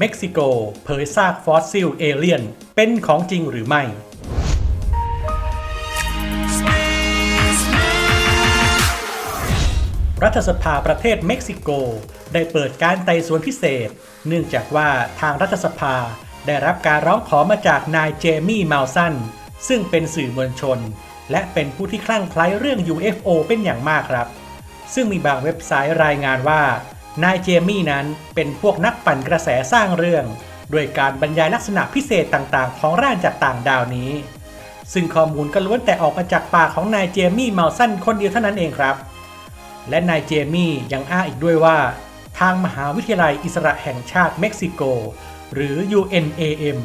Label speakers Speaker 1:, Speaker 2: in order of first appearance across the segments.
Speaker 1: เม็กซิโกเผยซากฟอสซิลเอเลียน เป็นของจริงหรือไม่ รัฐสภาประเทศเม็กซิโก ได้เปิดการไต่สวนพิเศษ เนื่องจากว่าทางรัฐสภาได้รับการร้องขอมาจากนายเจมี่มาลสัน ซึ่งเป็นสื่อมวลชน และเป็นผู้ที่คลั่งไคล้เรื่อง UFO เป็นอย่างมากครับ ซึ่งมีบางเว็บไซต์รายงานว่า นายเจมี่นั้นเป็นพวกนักปั่นกระแสสร้างเรื่อง ด้วยการบรรยายลักษณะพิเศษต่างๆ ของร่างจากต่างดาวนี้ ซึ่งข้อมูลก็ล้วนแต่ออกมาจากปากของนายเจมี่เมาสันคนเดียวเท่านั้นเองครับ และนายเจมี่ยังอ้างอีกด้วยว่า ทางมหาวิทยาลัยอิสระแห่งชาติเม็กซิโก หรือ UNAM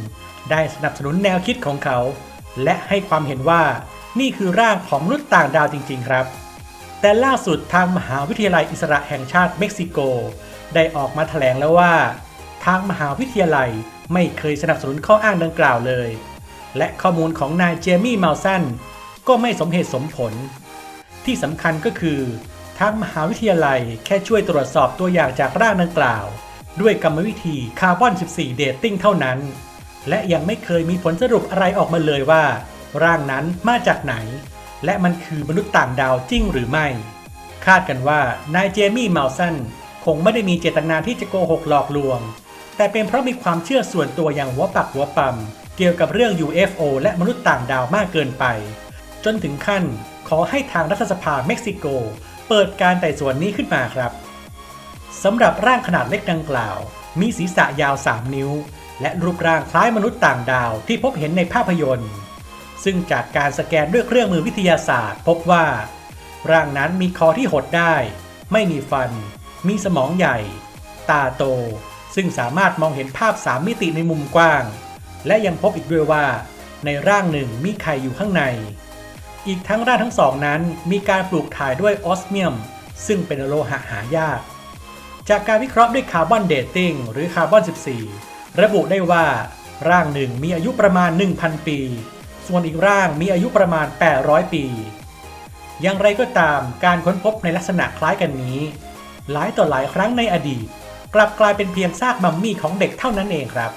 Speaker 1: ได้สนับสนุนแนวคิดของเขา และให้ความเห็นว่านี่คือร่างของมนุษย์ต่างดาวจริง ๆ ครับ แต่ล่าสุดทางมหาวิทยาลัยอิสระแห่งชาติเม็กซิโก ได้ออกมาแถลงแล้วว่า ทางมหาวิทยาลัยไม่เคยสนับสนุนข้ออ้างดังกล่าวเลย และข้อมูลของนายเจมี่เมาสันก็ไม่สมเหตุสมผล ที่สำคัญก็คือทางมหาวิทยาลัยแค่ช่วยตรวจสอบตัวอย่างจากร่างดังกล่าว ด้วยกรรมวิธีคาร์บอน 14 เดตติ้งเท่านั้น และยังไม่เคยมีผลสรุปอะไรออกมาเลยว่า ร่างนั้นมาจากไหน และมันคือมนุษย์ต่างดาวจริงหรือไม่ คาดกันว่านายเจมี่เมาสันคงไม่ได้มีเจตนาที่จะโกหกหลอกลวง แต่เป็นเพราะมีความเชื่อส่วนตัวอย่างหัวปักหัวปั๊มเกี่ยวกับเรื่อง UFO และมนุษย์ต่างดาวมากเกินไป จนถึงขั้นขอให้ทางรัฐสภาเม็กซิโก เปิดการไต่สวนนี้ขึ้นมาครับสำหรับร่างขนาดเล็กดังกล่าว มีศีรษะยาว 3 นิ้ว และรูปร่างคล้ายมนุษย์ต่างดาวที่พบเห็นในภาพยนตร์ ซึ่งจากการสแกนด้วยเครื่องมือวิทยาศาสตร์ พบว่า ร่างนั้นมีคอที่หดได้ ไม่มีฟัน มีสมองใหญ่ ตาโต ซึ่งสามารถมองเห็นภาพ 3 มิติในมุมกว้าง และยังพบอีกด้วยว่า ในร่างหนึ่งมีไข่อยู่ข้างใน อีกทั้งร่างทั้งสองนั้นมีการปลูกถ่ายด้วยออสเมียม ซึ่งเป็นโลหะหายาก จากการวิเคราะห์ด้วยคาร์บอนเดตติ้งหรือคาร์บอน 14 ระบุได้ว่าร่างหนึ่งมีอายุประมาณ 1,000 ปี ส่วนอีกร่างมีอายุประมาณ 800 ปี อย่างไรก็ตามการค้นพบในลักษณะคล้ายกันนี้ หลายต่อหลายครั้งในอดีต กลับกลายเป็นเพียงซากมัมมี่ของเด็กเท่านั้นเองครับ